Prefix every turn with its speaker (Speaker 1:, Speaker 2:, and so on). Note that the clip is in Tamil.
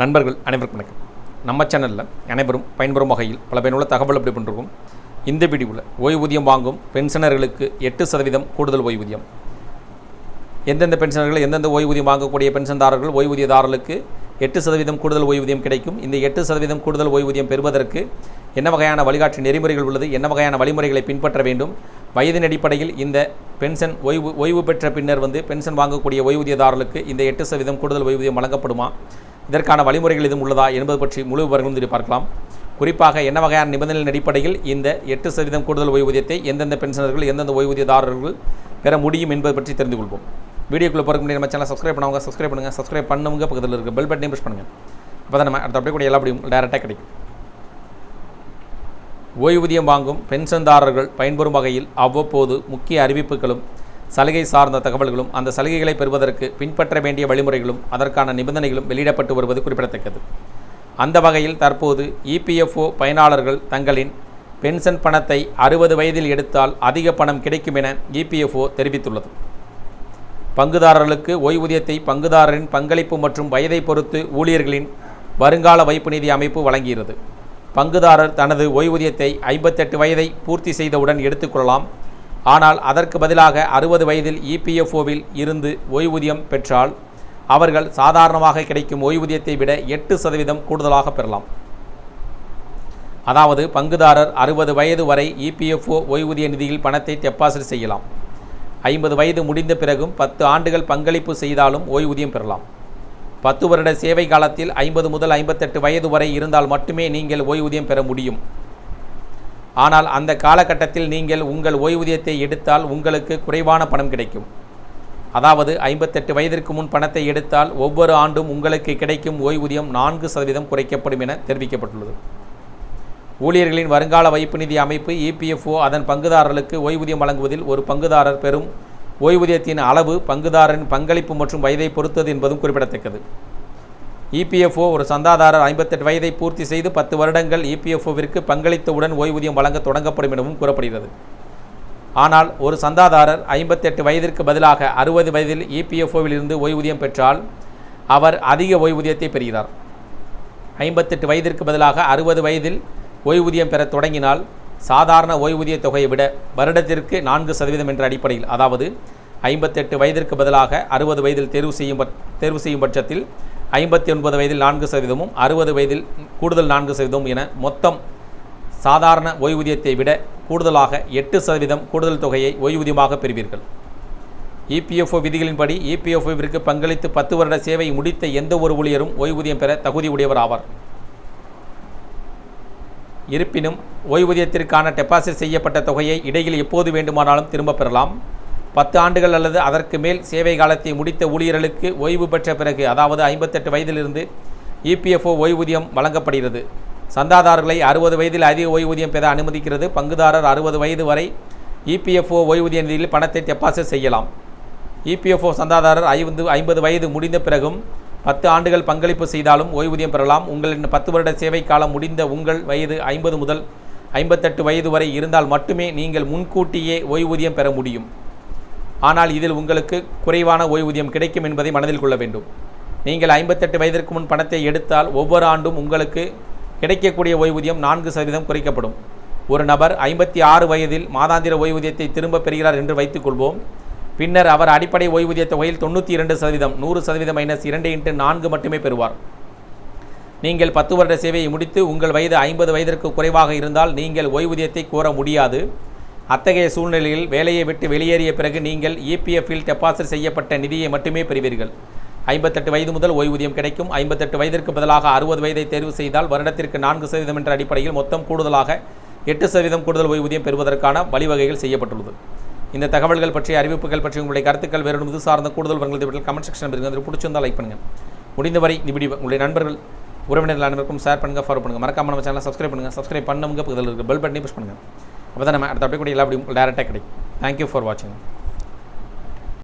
Speaker 1: நண்பர்கள் அனைவருக்கும் வணக்கம். நம்ம சேனலில் அனைவரும் பயன்பெறும் வகையில் பல பயனுள்ள தகவல் அப்படி பண்ணிருக்கோம் இந்த வீடியோவில் ஓய்வூதியம் வாங்கும் பென்ஷனர்களுக்கு எட்டு சதவீதம் கூடுதல் ஓய்வூதியம். எந்தெந்த பென்ஷனர்கள் எந்தெந்த ஓய்வூதியம் வாங்கக்கூடிய பென்ஷன்தாரர்கள் ஓய்வூதியதாரர்களுக்கு எட்டு சதவீதம் கூடுதல் ஓய்வூதியம் கிடைக்கும். இந்த எட்டு சதவீதம் கூடுதல் ஓய்வூதியம் பெறுவதற்கு என்ன வகையான வழிகாட்டு நெறிமுறைகள் உள்ளது என்ன வகையான வழிமுறைகளை பின்பற்ற வேண்டும் வயதின் அடிப்படையில் இந்த பென்ஷன் ஓய்வு ஓய்வு பெற்ற பின்னர் வந்து பென்ஷன் வாங்கக்கூடிய ஓய்வூதியதாரர்களுக்கு இந்த எட்டு சதவீதம் கூடுதல் ஓய்வூதியம் வழங்கப்படுமா இதற்கான வழிமுறைகள் எதுவும் உள்ளதா என்பது பற்றி முழு விவரங்களும் இதில் பார்க்கலாம். குறிப்பாக என்ன வகையான நிபந்தனைகளின் அடிப்படையில் இந்த எட்டு சதவீதம் கூடுதல் ஓய்வூதியத்தை எந்தெந்த பென்ஷனர்கள் எந்தெந்த ஓய்வூதியதாரர்கள் பெற முடியும் என்பது பற்றி தெரிந்து கொள்வோம். வீடியோக்குள்ளே போகிறக்கு முன்னாடி நம்ம சேனல் சப்ஸ்கிரைப் பண்ணவங்க சப்ஸ்கிரைப் பண்ணுங்கள் சப்ஸ்கிரைப் பண்ணுங்க பக்கத்தில் இருக்க பெல் பட்டனையும் ப்ரெஸ் பண்ணுங்கள் அப்போ தான் நம்ம அடுத்த அப்படியே கூட எல்லாப்படியும் டேரெக்டாக கிடைக்கும். ஓய்வூதியம் வாங்கும் பென்ஷன்தாரர்கள் பயன்பெறும் வகையில் அவ்வப்போது முக்கிய அறிவிப்புகளும் சலுகை சார்ந்த தகவல்களும் அந்த சலுகைகளை பெறுவதற்கு பின்பற்ற வேண்டிய வழிமுறைகளும் அதற்கான நிபந்தனைகளும் வெளியிடப்பட்டு வருவது குறிப்பிடத்தக்கது. அந்த வகையில் தற்போது இபிஎஃப்ஓ பயனாளர்கள் தங்களின் பென்ஷன் பணத்தை அறுபது வயதில் எடுத்தால் அதிக பணம் கிடைக்கும் என இபிஎஃப்ஓ தெரிவித்துள்ளது. பங்குதாரர்களுக்கு ஓய்வூதியத்தை பங்குதாரரின் பங்களிப்பு மற்றும் வயதை பொறுத்து ஊழியர்களின் வருங்கால வைப்பு நிதி அமைப்பு வழங்குகிறது. பங்குதாரர் தனது ஓய்வூதியத்தை ஐம்பத்தெட்டு வயதை பூர்த்தி செய்தவுடன் எடுத்துக்கொள்ளலாம் ஆனால் அதற்கு பதிலாக அறுபது வயதில் இபிஎஃப்ஓவில் இருந்து ஓய்வூதியம் பெற்றால் அவர்கள் சாதாரணமாக கிடைக்கும் ஓய்வூதியத்தை விட எட்டு சதவீதம் கூடுதலாக பெறலாம். அதாவது பங்குதாரர் அறுபது வயது வரை இபிஎஃப்ஓ ஓய்வூதிய நிதியில் பணத்தை டெபாசிட் செய்யலாம். ஐம்பது வயது முடிந்த பிறகும் பத்து ஆண்டுகள் பங்களிப்பு செய்தாலும் ஓய்வூதியம் பெறலாம். பத்து வருட சேவை காலத்தில் ஐம்பது முதல் ஐம்பத்தெட்டு வயது வரை இருந்தால் மட்டுமே நீங்கள் ஓய்வூதியம் பெற முடியும். ஆனால் அந்த காலகட்டத்தில் நீங்கள் உங்கள் ஓய்வூதியத்தை எடுத்தால் உங்களுக்கு குறைவான பணம் கிடைக்கும். அதாவது ஐம்பத்தெட்டு வயதிற்கு முன் பணத்தை எடுத்தால் ஒவ்வொரு ஆண்டும் உங்களுக்கு கிடைக்கும் ஓய்வூதியம் நான்கு சதவீதம் குறைக்கப்படும் என தெரிவிக்கப்பட்டுள்ளது. ஊழியர்களின் வருங்கால வைப்பு நிதி அமைப்பு இபிஎஃப்ஓ அதன் பங்குதாரர்களுக்கு ஓய்வூதியம் வழங்குவதில் ஒரு பங்குதாரர் பெறும். ஓய்வூதியத்தின் அளவு பங்குதாரரின் பங்களிப்பு மற்றும் வயதை பொறுத்தது என்பதும் குறிப்பிடத்தக்கது. இபிஎஃப்ஓ ஒரு சந்தாதாரர் ஐம்பத்தெட்டு வயதை பூர்த்தி செய்து பத்து வருடங்கள் இபிஎஃப்ஓவிற்கு பங்களித்தவுடன் ஓய்வூதியம் வழங்க தொடங்கப்படும் எனவும் கூறப்படுகிறது. ஆனால் ஒரு சந்தாதாரர் ஐம்பத்தெட்டு வயதிற்கு பதிலாக அறுபது வயதில் இபிஎஃப்ஓவில் இருந்து ஓய்வூதியம் பெற்றால் அவர் அதிக ஓய்வூதியத்தை பெறுகிறார். ஐம்பத்தெட்டு வயதிற்கு பதிலாக அறுபது வயதில் ஓய்வூதியம் பெற தொடங்கினால் சாதாரண ஓய்வூதிய தொகையை விட வருடத்திற்கு நான்கு சதவீதம் என்ற அடிப்படையில் அதாவது ஐம்பத்தெட்டு வயதிற்கு பதிலாக அறுபது வயதில் தேர்வு செய்யும் தேர்வு செய்யும் பட்சத்தில் ஐம்பத்தி ஒன்பது வயதில் நான்கு சதவீதமும் அறுபது வயதில் கூடுதல் நான்கு சதவீதமும் என மொத்தம் சாதாரண ஓய்வூதியத்தை விட கூடுதலாக எட்டு சதவீதம் கூடுதல் தொகையை ஓய்வூதியமாக பெறுவீர்கள். இபிஎஃப்ஓ விதிகளின்படி இபிஎஃப்ஓவிற்கு பங்களித்து பத்து வருட சேவை முடித்த எந்த ஒரு ஊழியரும் ஓய்வூதியம் பெற தகுதி உடையவர் ஆவார். இருப்பினும் ஓய்வூதியத்திற்கான டெபாசிட் செய்யப்பட்ட தொகையை இடையில் எப்போது வேண்டுமானாலும் திரும்பப் பெறலாம். பத்து ஆண்டுகள் அல்லது அதற்கு மேல் சேவை காலத்தை முடித்த ஊழியர்களுக்கு ஓய்வு பெற்ற பிறகு அதாவது ஐம்பத்தெட்டு வயதிலிருந்து இபிஎஃப்ஓ ஓய்வூதியம் வழங்கப்படுகிறது. சந்தாதாரர்களை அறுபது வயதில் அதிக ஓய்வூதியம் பெற அனுமதிக்கிறது. பங்குதாரர் அறுபது வயது வரை இபிஎஃப்ஓ ஓய்வூதிய நிதியில் பணத்தை டெபாசிட் செய்யலாம். இபிஎஃப்ஓ சந்தாதாரர் ஐந்து ஐம்பது வயது முடிந்த பிறகும் பத்து ஆண்டுகள் பங்களிப்பு செய்தாலும் ஓய்வூதியம் பெறலாம். உங்களின் பத்து வருட சேவை காலம் முடிந்த உங்கள் வயது ஐம்பது முதல் ஐம்பத்தெட்டு வயது வரை இருந்தால் மட்டுமே நீங்கள் முன்கூட்டியே ஓய்வூதியம் பெற முடியும். ஆனால் இதில் உங்களுக்கு குறைவான ஓய்வூதியம் கிடைக்கும் என்பதை மனதில் கொள்ள வேண்டும். நீங்கள் ஐம்பத்தெட்டு வயதிற்கு முன் பணத்தை எடுத்தால் ஒவ்வொரு ஆண்டும் உங்களுக்கு கிடைக்கக்கூடிய ஓய்வூதியம் நான்கு சதவீதம் குறைக்கப்படும். ஒரு நபர் ஐம்பத்தி ஆறு வயதில் மாதாந்திர ஓய்வூதியத்தை திரும்ப பெறுகிறார் என்று வைத்துக்கொள்வோம் பின்னர் அவர் அடிப்படை ஓய்வூதிய தொகையில் தொண்ணூற்றி இரண்டு சதவீதம் நூறு சதவீதம் மைனஸ் இரண்டு இன்ட்டு நான்கு மட்டுமே பெறுவார். நீங்கள் பத்து வருட சேவையை முடித்து உங்கள் வயது ஐம்பது வயதிற்கு குறைவாக இருந்தால் நீங்கள் ஓய்வூதியத்தை கோர முடியாது. அத்தகைய சூழ்நிலையில் வேலையை விட்டு வெளியேறிய பிறகு நீங்கள் இபிஎஃப்பில் டெபாசிட் செய்யப்பட்ட நிதியை மட்டுமே பெறுவீர்கள். ஐம்பத்தெட்டு வயது முதல் ஓய்வூதியம் கிடைக்கும். ஐம்பத்தெட்டு வயதிற்கு பதிலாக அறுபது வயதை தேர்வு செய்தால் வருடத்திற்கு நான்கு சதவீதம் என்ற அடிப்படையில் மொத்தம் கூடுதலாக எட்டு சதவீதம் கூடுதல் ஓய்வூதியம் பெறுவதற்கான வழிவகைகள் செய்யப்பட்டுள்ளது. இந்த தகவல்கள் பற்றிய அறிவிப்புகள் பற்றி உங்களுடைய கருத்துக்கள் வேறு இது சார்ந்த கூடுதல் உங்களது கமெண்ட் செக்ஷன் இருக்குது அது பிடிச்சிருந்தால் லைக் பண்ணுங்கள் முடிந்தவரை இந்த வீடியோ உங்களுடைய நண்பர்கள் உறவினர்கள் அனைவருக்கும் ஷேர் பண்ணுங்கள் ஃபாலோ பண்ணுங்கள் மறக்காம நம்ம சேனலை சப்ஸ்கிரைப் பண்ணுங்கள் சப்ஸ்கிரைப் பண்ணவங்க பக்கத்தில் இருக்க பெல் பட்டனை புஷ் பண்ணுங்கள் அப்போ தான் நம்ம அடுத்த அப்படியே கூட எல்லாம் அப்படி டேரெக்டாக கிடைக்கும். தேங்க்யூ ஃபார் வாட்சிங்